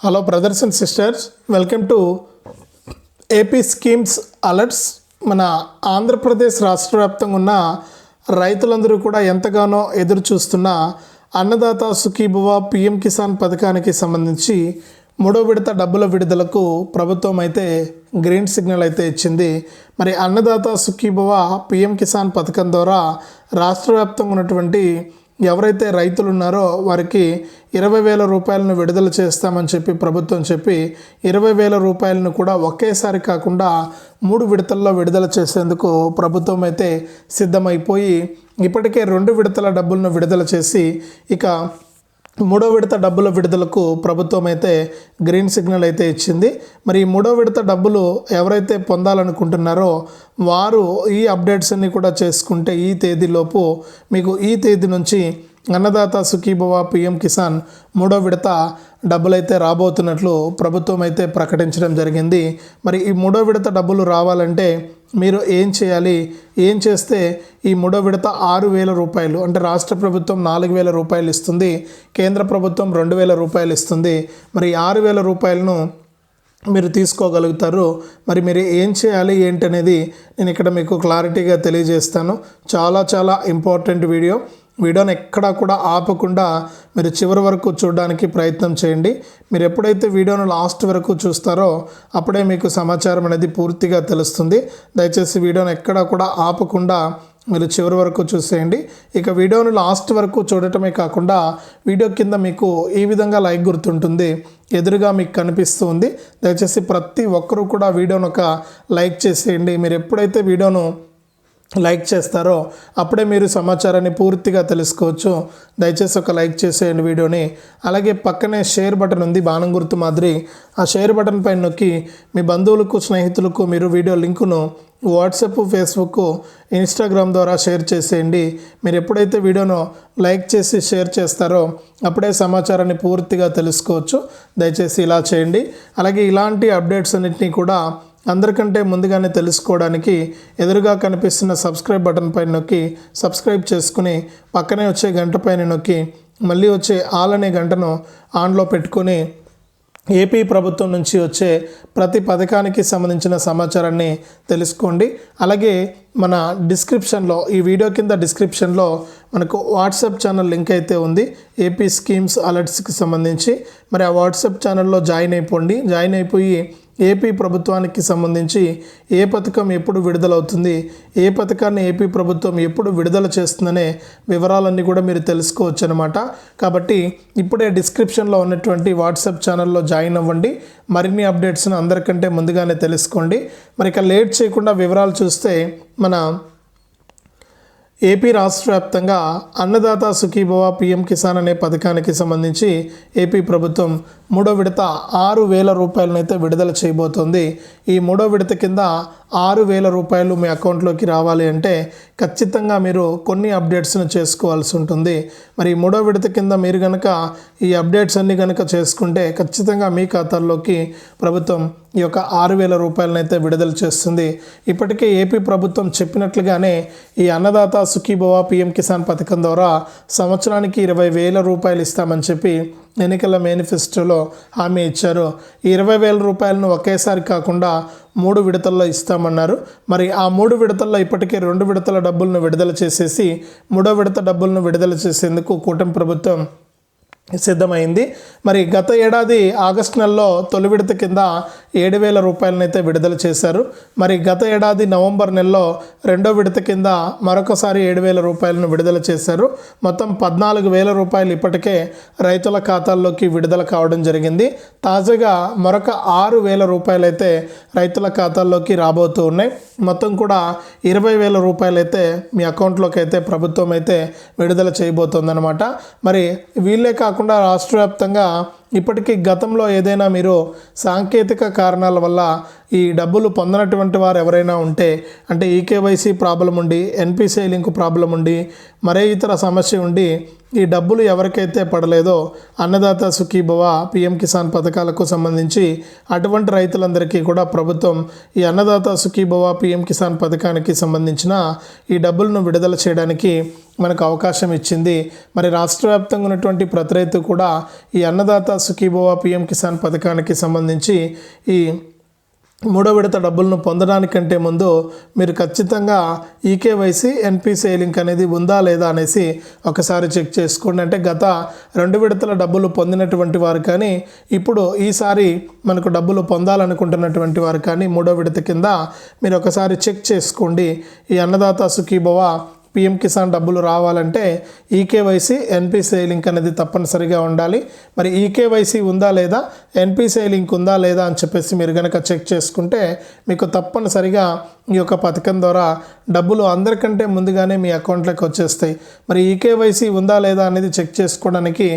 Hello brothers and sisters welcome to AP schemes alerts మన ఆంధ్రప్రదేశ్ రాష్ట్ర వ్యాప్తంగా ఉన్న రైతులందరూ కూడా ఎంతగానో ఎదురు చూస్తున్న అన్నదాత సుఖీభవ పిఎం కిసాన్ పథకానికి సంబంధించి మూడో విడత డబ్బుల విడుదలకు ప్రభుత్వం అయితే గ్రీన్ సిగ్నల్ అయితే ఇచ్చింది. మరి అన్నదాత సుఖీభవ పిఎం కిసాన్ పథకం ద్వారా రాష్ట్ర వ్యాప్తంగా ఉన్నటువంటి ఎవరైతే రైతులు ఉన్నారో వారికి ఇరవై వేల రూపాయలను విడుదల చేస్తామని చెప్పి ప్రభుత్వం చెప్పి ఇరవై వేల రూపాయలను కూడా ఒకేసారి కాకుండా మూడు విడతల్లో విడుదల చేసేందుకు ప్రభుత్వం అయితే సిద్ధమైపోయి ఇప్పటికే రెండు విడతల డబ్బులను విడుదల చేసి ఇక మూడో విడత డబ్బుల విడుదలకు ప్రభుత్వం అయితే గ్రీన్ సిగ్నల్ అయితే ఇచ్చింది. మరి ఈ మూడో విడత డబ్బులు ఎవరైతే పొందాలనుకుంటున్నారో వారు ఈ అప్డేట్స్ అన్ని కూడా చేసుకుంటే ఈ తేదీలోపు మీకు ఈ తేదీ నుంచి అన్నదాత సుఖీభవ పిఎం కిసాన్ మూడో విడత డబ్బులైతే రాబోతున్నట్లు ప్రభుత్వం అయితే ప్రకటించడం జరిగింది. మరి ఈ మూడో విడత డబ్బులు రావాలంటే మీరు ఏం చేయాలి? ఏం చేస్తే ఈ మూడో విడత ఆరు వేల రూపాయలు అంటే రాష్ట్ర ప్రభుత్వం నాలుగు వేల రూపాయలు ఇస్తుంది కేంద్ర ప్రభుత్వం రెండు వేల రూపాయలు ఇస్తుంది. మరి ఆరు వేల రూపాయలను మీరు తీసుకోగలుగుతారు. మరి మీరు ఏం చేయాలి? ఏంటనేది నేను ఇక్కడ మీకు క్లారిటీగా తెలియజేస్తాను. చాలా చాలా ఇంపార్టెంట్ వీడియో. వీడియోని ఎక్కడా కూడా ఆపకుండా మీరు చివరి వరకు చూడడానికి ప్రయత్నం చేయండి. మీరు ఎప్పుడైతే వీడియోను లాస్ట్ వరకు చూస్తారో అప్పుడే మీకు సమాచారం అనేది పూర్తిగా తెలుస్తుంది. దయచేసి వీడియోని ఎక్కడా కూడా ఆపకుండా మీరు చివరి వరకు చూసేయండి. ఇక వీడియోను లాస్ట్ వరకు చూడటమే కాకుండా వీడియో కింద మీకు ఈ విధంగా లైక్ గుర్తుంటుంది ఎదురుగా మీకు కనిపిస్తుంది దయచేసి ప్రతి ఒక్కరూ కూడా వీడియోను ఒక లైక్ చేసేయండి. మీరు ఎప్పుడైతే వీడియోను లైక్ చేస్తారో అప్పుడే మీరు సమాచారాన్ని పూర్తిగా తెలుసుకోవచ్చు. దయచేసి ఒక లైక్ చేసేయండి వీడియోని. అలాగే పక్కనే షేర్ బటన్ ఉంది బాణం గుర్తు మాదిరి. ఆ షేర్ బటన్ పైన నొక్కి మీ బంధువులకు స్నేహితులకు మీరు వీడియో లింకును వాట్సాప్ ఫేస్బుక్ ఇన్స్టాగ్రామ్ ద్వారా షేర్ చేసేయండి. మీరు ఎప్పుడైతే వీడియోను లైక్ చేసి షేర్ చేస్తారో అప్పుడే సమాచారాన్ని పూర్తిగా తెలుసుకోవచ్చు. దయచేసి ఇలా చేయండి. అలాగే ఇలాంటి అప్డేట్స్ అన్నింటినీ కూడా అందరికంటే ముందుగానే తెలుసుకోవడానికి ఎదురుగా కనిపిస్తున్న సబ్స్క్రైబ్ బటన్ పైన నొక్కి సబ్స్క్రైబ్ చేసుకుని పక్కనే వచ్చే గంట పైన నొక్కి మళ్ళీ వచ్చే ఆల్ అనే గంటను ఆన్లో పెట్టుకొని ఏపీ ప్రభుత్వం నుంచి వచ్చే ప్రతి పథకానికి సంబంధించిన సమాచారాన్ని తెలుసుకోండి. అలాగే మన డిస్క్రిప్షన్లో ఈ వీడియో కింద డిస్క్రిప్షన్లో మనకు వాట్సాప్ ఛానల్ లింక్ అయితే ఉంది. ఏపీ స్కీమ్స్ అలర్ట్స్కి సంబంధించి. మరి ఆ వాట్సాప్ ఛానల్లో జాయిన్ అయిపోండి. జాయిన్ అయిపోయి ఏపీ ప్రభుత్వానికి సంబంధించి ఏ పథకం ఎప్పుడు విడుదలవుతుంది ఏ పథకాన్ని ఏపీ ప్రభుత్వం ఎప్పుడు విడుదల చేస్తుందనే వివరాలన్నీ కూడా మీరు తెలుసుకోవచ్చు అనమాట కాబట్టి ఇప్పుడే డిస్క్రిప్షన్లో ఉన్నటువంటి వాట్సాప్ ఛానల్లో జాయిన్ అవ్వండి. మరిన్ని అప్డేట్స్ను అందరికంటే ముందుగానే తెలుసుకోండి. మరి ఇక లేట్ చేయకుండా వివరాలు చూస్తే మన ఏపీ రాష్ట్ర వ్యాప్తంగా అన్నదాత సుఖీభవ పిఎం కిసాన్ అనే పథకానికి సంబంధించి ఏపీ ప్రభుత్వం మూడో విడత ఆరు వేల రూపాయలనైతే విడుదల చేయబోతోంది. ఈ మూడో విడత కింద ఆరు వేల రూపాయలు మీ అకౌంట్లోకి రావాలి అంటే ఖచ్చితంగా మీరు కొన్ని అప్డేట్స్ను చేసుకోవాల్సి ఉంటుంది. మరి ఈ మూడో విడత కింద మీరు కనుక ఈ అప్డేట్స్ అన్ని కనుక చేసుకుంటే ఖచ్చితంగా మీ ఖాతాల్లోకి ప్రభుత్వం ఈ యొక్క ఆరు వేల రూపాయలనైతే విడుదల చేస్తుంది. ఇప్పటికే ఏపీ ప్రభుత్వం చెప్పినట్లుగానే ఈ అన్నదాత సుఖీభవ పిఎం కిసాన్ పథకం ద్వారా సంవత్సరానికి ఇరవై వేల రూపాయలు ఇస్తామని చెప్పి ఎన్నికల మేనిఫెస్టోలో హామీ ఇచ్చారు. ఈ ఇరవై వేల రూపాయలను ఒకేసారి కాకుండా మూడు విడతల్లో ఇస్తామన్నారు. మరి ఆ మూడు విడతల్లో ఇప్పటికే రెండు విడతల డబ్బులను విడుదల చేసేసి మూడో విడత డబ్బులను విడుదల చేసేందుకు కూటమి ప్రభుత్వం సిద్ధమైంది. మరి గత ఏడాది ఆగస్టు నెలలో తొలి విడత కింద ఏడు వేల రూపాయలనైతే విడుదల చేశారు. మరి గత ఏడాది నవంబర్ నెలలో రెండో విడత కింద మరొకసారి ఏడు వేల రూపాయలను విడుదల చేశారు. మొత్తం పద్నాలుగు వేల రూపాయలు ఇప్పటికే రైతుల ఖాతాల్లోకి విడుదల కావడం జరిగింది. తాజాగా మరొక ఆరు వేల రూపాయలైతే రైతుల ఖాతాల్లోకి రాబోతూ ఉన్నాయి. మొత్తం కూడా ఇరవై వేల రూపాయలైతే మీ అకౌంట్లోకి అయితే ప్రభుత్వం అయితే విడుదల చేయబోతోందనమాట మరి వీళ్ళే కాకుండా రాష్ట్ర వ్యాప్తంగా ఇప్పటికీ గతంలో ఏదైనా మీరు సాంకేతిక కారణాల వల్ల ఈ డబ్బులు పొందనటువంటి వారు ఎవరైనా ఉంటే అంటే ఈకేవైసీ ప్రాబ్లం ఉండి ఎన్పిసిఐ లింక్ ప్రాబ్లం ఉండి మరే ఇతర సమస్య ఉండి ఈ డబ్బులు ఎవరికైతే పడలేదో అన్నదాత సుఖీభవ పిఎం కిసాన్ పథకాలకు సంబంధించి అటువంటి రైతులందరికీ కూడా ప్రభుత్వం ఈ అన్నదాత సుఖీభవ పిఎం కిసాన్ పథకానికి సంబంధించిన ఈ డబ్బులను విడుదల చేయడానికి మనకు అవకాశం ఇచ్చింది. మరి రాష్ట్ర వ్యాప్తంగా ఉన్నటువంటి ప్రతి రైతు కూడా ఈ అన్నదాత సుఖీభవ పిఎం కిసాన్ పథకానికి సంబంధించి ఈ మూడో విడత డబ్బులను పొందడానికంటే ముందు మీరు ఖచ్చితంగా ఈకేవైసీ ఎన్పిసిఐ లింక్ అనేది ఉందా లేదా అనేసి ఒకసారి చెక్ చేసుకోండి. అంటే గత రెండు విడతల డబ్బులు పొందినటువంటి వారు కానీ ఇప్పుడు ఈసారి మనకు డబ్బులు పొందాలనుకుంటున్నటువంటి వారు కానీ మూడో విడత కింద మీరు ఒకసారి చెక్ చేసుకోండి. ఈ అన్నదాత సుఖీభవ పిఎం కిసాన్ డబ్బులు రావాలంటే ఈకేవైసీ ఎన్పిసిఐ లింక్ అనేది తప్పనిసరిగా ఉండాలి. మరి ఈకేవైసీ ఉందా లేదా ఎన్పిసిఐ లింక్ ఉందా లేదా అని చెప్పేసి మీరు కనుక చెక్ చేసుకుంటే మీకు తప్పనిసరిగా ఈ యొక్క పథకం ద్వారా డబ్బులు అందరికంటే ముందుగానే మీ అకౌంట్లోకి వచ్చేస్తాయి. మరి ఈకేవైసీ ఉందా లేదా అనేది చెక్ చేసుకోవడానికి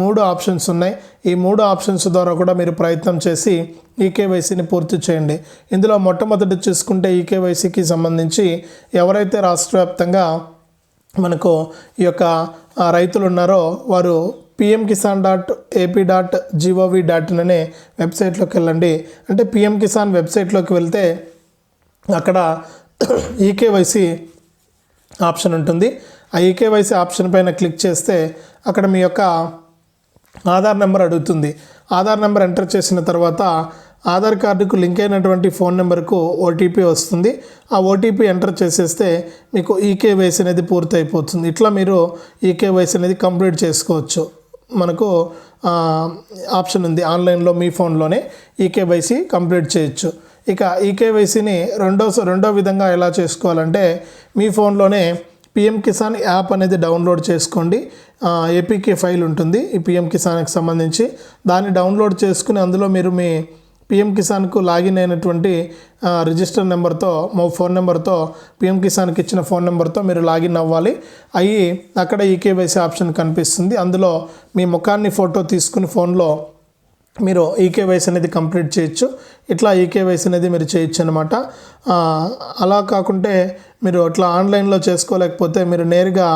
మూడు ఆప్షన్స్ ఉన్నాయి. ఈ మూడు ఆప్షన్స్ ద్వారా కూడా మీరు ప్రయత్నం చేసి ఈకేవైసీని పూర్తి చేయండి. ఇందులో మొట్టమొదటి చూసుకుంటే ఈకేవైసీకి సంబంధించి ఎవరైతే రాష్ట్ర వ్యాప్తంగా మనకు ఈ యొక్క రైతులు ఉన్నారో వారు PM Kisan dot AP dot GOV dot in అనే వెబ్సైట్లోకి వెళ్ళండి. అంటే పిఎం కిసాన్ వెబ్సైట్లోకి వెళ్తే అక్కడ ఈకేవైసీ ఆప్షన్ ఉంటుంది. ఆ ఈకేవైసీ ఆప్షన్ పైన క్లిక్ చేస్తే అక్కడ మీ యొక్క ఆధార్ నెంబర్ అడుగుతుంది. ఆధార్ నెంబర్ ఎంటర్ చేసిన తర్వాత ఆధార్ కార్డుకు లింక్ అయినటువంటి ఫోన్ నెంబర్కు ఓటీపీ వస్తుంది. ఆ ఓటీపీ ఎంటర్ చేసేస్తే మీకు ఈకేవైసీ అనేది పూర్తి అయిపోతుంది ఇట్లా మీరు ఈకేవైసీ అనేది కంప్లీట్ చేసుకోవచ్చు. మనకు ఆప్షన్ ఉంది. ఆన్లైన్లో మీ ఫోన్లోనే ఈకేవైసీ కంప్లీట్ చేయొచ్చు. ఇక ఈకేవైసీని రెండో రెండో విధంగా ఎలా చేసుకోవాలంటే మీ ఫోన్లోనే పిఎం కిసాన్ యాప్ అనేది డౌన్లోడ్ చేసుకోండి. ఏపీకే ఫైల్ ఉంటుంది ఈ పిఎం కిసాన్కి సంబంధించి. దాన్ని డౌన్లోడ్ చేసుకుని అందులో మీరు మీ పిఎం కిసాన్కు లాగిన్ అయినటువంటి రిజిస్టర్ నెంబర్తో మా ఫోన్ నెంబర్తో పిఎం కిసాన్కి ఇచ్చిన ఫోన్ నెంబర్తో మీరు లాగిన్ అవ్వాలి. అయ్యి అక్కడ ఈకేవైసీ ఆప్షన్ కనిపిస్తుంది. అందులో మీ ముఖాన్ని ఫోటో తీసుకుని ఫోన్లో మీరు ఈకేవైసీ అనేది కంప్లీట్ చేయొచ్చు. ఇట్లా ఈకేవైసీ అనేది మీరు చేయొచ్చు అనమాట అలా కాకుంటే మీరు అట్లా ఆన్లైన్లో చేసుకోలేకపోతే మీరు నేరుగా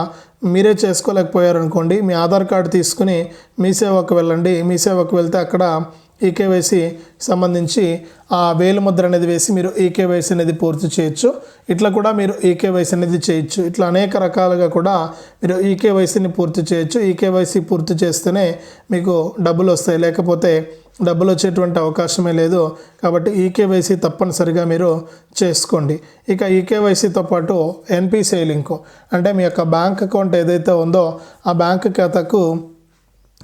మీరే చేసుకోలేకపోయారనుకోండి మీ ఆధార్ కార్డు తీసుకుని మీ సేవకు వెళ్ళండి. మీ సేవకు వెళ్తే అక్కడ ఈకేవైసీ సంబంధించి ఆ వేలుముద్ర అనేది వేసి మీరు ఈకేవైసీ అనేది పూర్తి చేయొచ్చు. ఇట్లా కూడా మీరు ఈకేవైసీ అనేది చేయొచ్చు. ఇట్లా అనేక రకాలుగా కూడా మీరు ఈకేవైసీని పూర్తి చేయొచ్చు. ఈకేవైసీ పూర్తి చేస్తేనే మీకు డబ్బులు వస్తాయి. లేకపోతే డబ్బులు వచ్చేటువంటి అవకాశమే లేదు. కాబట్టి ఈకేవైసీ తప్పనిసరిగా మీరు చేసుకోండి. ఇక ఈకేవైసీతో పాటు ఎన్పిసిఐ లింకు అంటే మీ యొక్క బ్యాంక్ అకౌంట్ ఏదైతే ఉందో ఆ బ్యాంక్ ఖాతాకు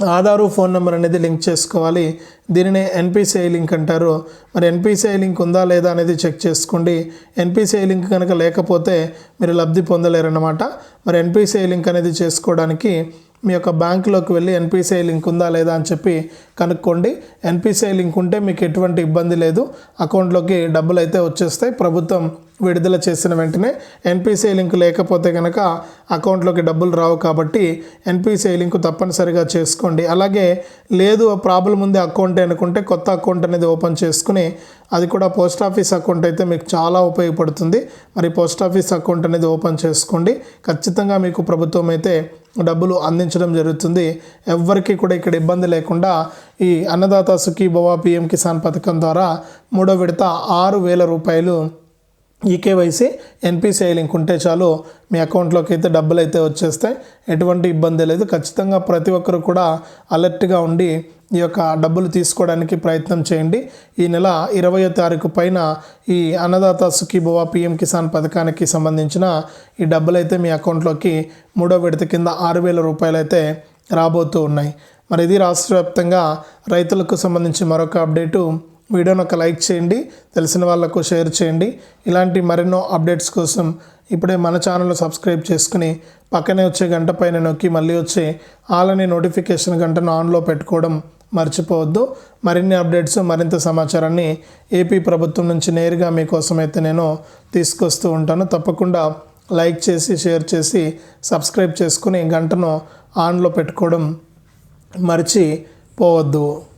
ఆధారు ఫోన్ నెంబర్ అనేది లింక్ చేసుకోవాలి. దీనినే ఎన్పిసిఐ లింక్ అంటారు. మరి ఎన్పిసిఐ లింక్ ఉందా లేదా అనేది చెక్ చేసుకోండి. ఎన్పిసిఐ లింక్ కనుక లేకపోతే మీరు లబ్ధి పొందలేరన్నమాట. మరి ఎన్పిసిఐ లింక్ అనేది చేసుకోవడానికి మీ యొక్క బ్యాంకులోకి వెళ్ళి ఎన్పిసిఐ లింక్ ఉందా లేదా అని చెప్పి కనుక్కోండి. ఎన్పిసిఐ లింక్ ఉంటే మీకు ఎటువంటి ఇబ్బంది లేదు. అకౌంట్లోకి డబ్బులు అయితే వచ్చేస్తాయి. ప్రభుత్వం విడుదల చేసిన వెంటనే ఎన్పిసిఐ లింక్ లేకపోతే కనుక అకౌంట్లోకి డబ్బులు రావు కాబట్టి ఎన్పిసిఐ లింక్ తప్పనిసరిగా చేసుకోండి. అలాగే లేదు ప్రాబ్లం ఉంది అకౌంట్ అనుకుంటే కొత్త అకౌంట్ అనేది ఓపెన్ చేసుకుని అది కూడా పోస్ట్ ఆఫీస్ అకౌంట్ అయితే మీకు చాలా ఉపయోగపడుతుంది. మరి పోస్ట్ ఆఫీస్ అకౌంట్ అనేది ఓపెన్ చేసుకోండి. ఖచ్చితంగా మీకు ప్రభుత్వం అయితే డబ్బులు అందించడం జరుగుతుంది. ఎవ్వరికీ కూడా ఇక్కడ ఇబ్బంది లేకుండా ఈ అన్నదాత సుఖీభవ పిఎం కిసాన్ పథకం ద్వారా మూడో విడత ఆరు వేల రూపాయలు ఈకేవైసీ ఎన్పిసిఐ లింక్ ఉంటే చాలు మీ అకౌంట్లోకి అయితే డబ్బులు అయితే వచ్చేస్తాయి. ఎటువంటి ఇబ్బంది లేదు. ఖచ్చితంగా ప్రతి ఒక్కరు కూడా అలర్ట్గా ఉండి ఈ యొక్క డబ్బులు తీసుకోవడానికి ప్రయత్నం చేయండి. ఈ నెల ఇరవయో తారీఖు పైన ఈ అన్నదాత సుఖీభవ పిఎం కిసాన్ పథకానికి సంబంధించిన ఈ డబ్బులైతే మీ అకౌంట్లోకి మూడో విడత కింద ఆరు వేల రూపాయలు అయితే రాబోతూ ఉన్నాయి. మరి ఇది రాష్ట్ర వ్యాప్తంగా రైతులకు సంబంధించి మరొక అప్డేటు. వీడియోని ఒక లైక్ చేయండి తెలిసిన వాళ్ళకు షేర్ చేయండి. ఇలాంటి మరెన్నో అప్డేట్స్ కోసం ఇప్పుడే మన ఛానల్ సబ్స్క్రైబ్ చేసుకుని పక్కనే వచ్చే గంట పైన నొక్కి మళ్ళీ వచ్చే ఆలని నోటిఫికేషన్ గంటను ఆన్లో పెట్టుకోవడం మర్చిపోవద్దు. మరిన్ని అప్డేట్స్ మరింత సమాచారాన్ని ఏపీ ప్రభుత్వం నుంచి నేరుగా మీకోసమైతే నేను తీసుకొస్తూ ఉంటాను. తప్పకుండా లైక్ చేసి షేర్ చేసి సబ్స్క్రైబ్ చేసుకుని గంటను ఆన్లో పెట్టుకోవడం మర్చిపోవద్దు.